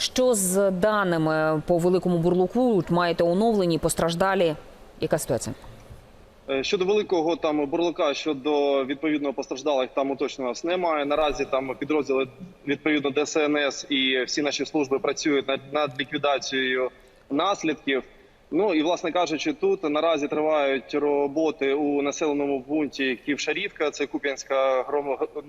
Що з даними по великому бурлуку маєте оновлені постраждалі? Яка ситуація? Е, Щодо великого там бурлака, щодо відповідно постраждалих, там уточнено нас немає. Наразі там підрозділи відповідно ДСНС і всі наші служби працюють над, над ліквідацією наслідків. Ну і власне кажучи, тут наразі тривають роботи у населеному пункті Ківшарівка, це Куп'янська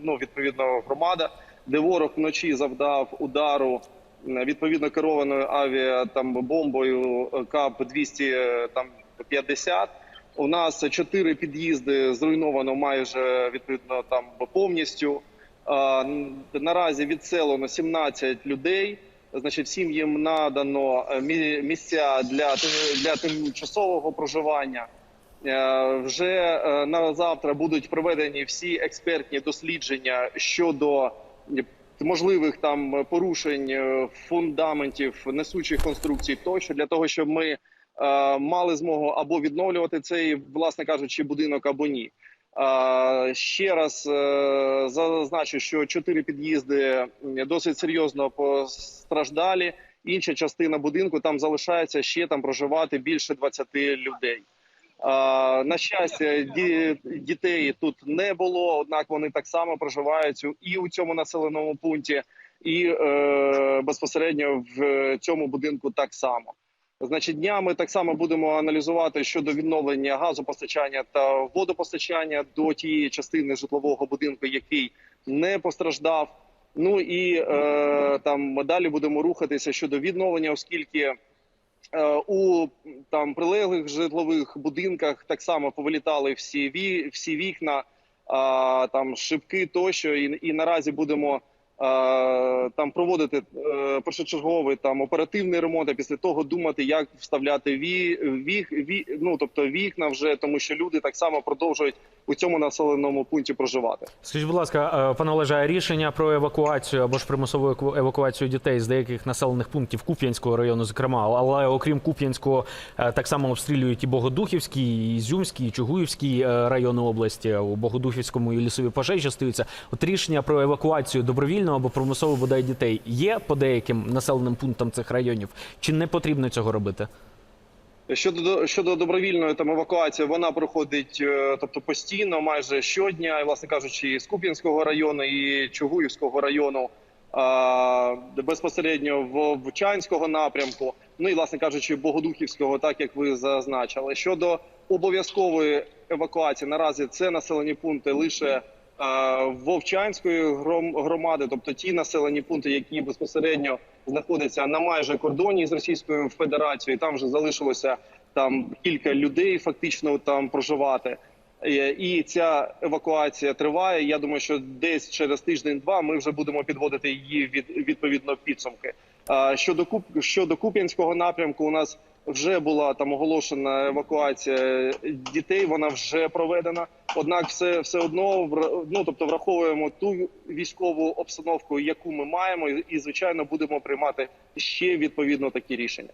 ну, відповідно громада, де ворог вночі завдав удару відповідно керованою авіа там бомбою е, КАП 200 там 50. У нас чотири під'їзди зруйновано майже відповідно там повністю. Наразі відселено 17 людей. Значить, всім їм надано е, місця для для тимчасового проживання. Е, Вже е, на завтра будуть проведені всі експертні дослідження щодо е, можливих там порушень е, фундаментів несучих конструкцій, тощо для того, щоб ми е, мали змогу або відновлювати цей, власне кажучи, будинок або ні. Е, Ще раз е, зазначу, що чотири під'їзди досить серйозно постраждалі. Інша частина будинку там залишається ще там проживати більше 20 людей. На щастя, дітей тут не було однак вони так само проживають і у цьому населеному пункті, і е, безпосередньо в цьому будинку так само. Значить, днями так само будемо аналізувати щодо відновлення газопостачання та водопостачання до тієї частини житлового будинку, який не постраждав. Ну і е, там далі будемо рухатися щодо відновлення, оскільки у там прилеглих житлових будинках так само повилітали всі ві, всі вікна, а, там шибки тощо, і, і наразі будемо а, там проводити е, першочерговий там оперативний ремонт, а після того думати, як вставляти ві, вік, ві, ну тобто вікна вже, тому що люди так само продовжують у цьому населеному пункті проживати. Скажіть, будь ласка, е, пане Олеже, рішення про евакуацію або ж примусову евакуацію дітей з деяких населених пунктів Куп'янського району, зокрема, але окрім Куп'янського, е, так само обстрілюють і Богодухівський, і Ізюмський, і Чугуївський е, райони області. У Богодухівському і лісові пожежі стаються. От рішення про евакуацію добровільно або примусово бодай дітей є по деяким населеним пунктам цих районів, чи не потрібно цього робити? Щодо щодо добровільної там евакуації, вона проходить, е, тобто постійно, майже щодня, і, власне кажучи, і з Куп'янського району і Чугуївського району а, безпосередньо в Вчанського напрямку. Ну і власне кажучи, Богодухівського, так як ви зазначили. Щодо обов'язкової евакуації, наразі це населені пункти лише Вовчанської гром- громади, тобто ті населені пункти, які безпосередньо знаходяться на майже кордоні з Російською Федерацією. Там вже залишилося там кілька людей, фактично там проживати. Е, І ця евакуація триває. Я думаю, що десь через тиждень-два ми вже будемо підводити її від відповідно підсумки. А Щодо Куп щодо Куп'янського напрямку, у нас вже була там оголошена евакуація дітей. Вона вже проведена. Однак, все все одно ну, тобто враховуємо ту військову обстановку, яку ми маємо, і звичайно будемо приймати ще відповідно такі рішення.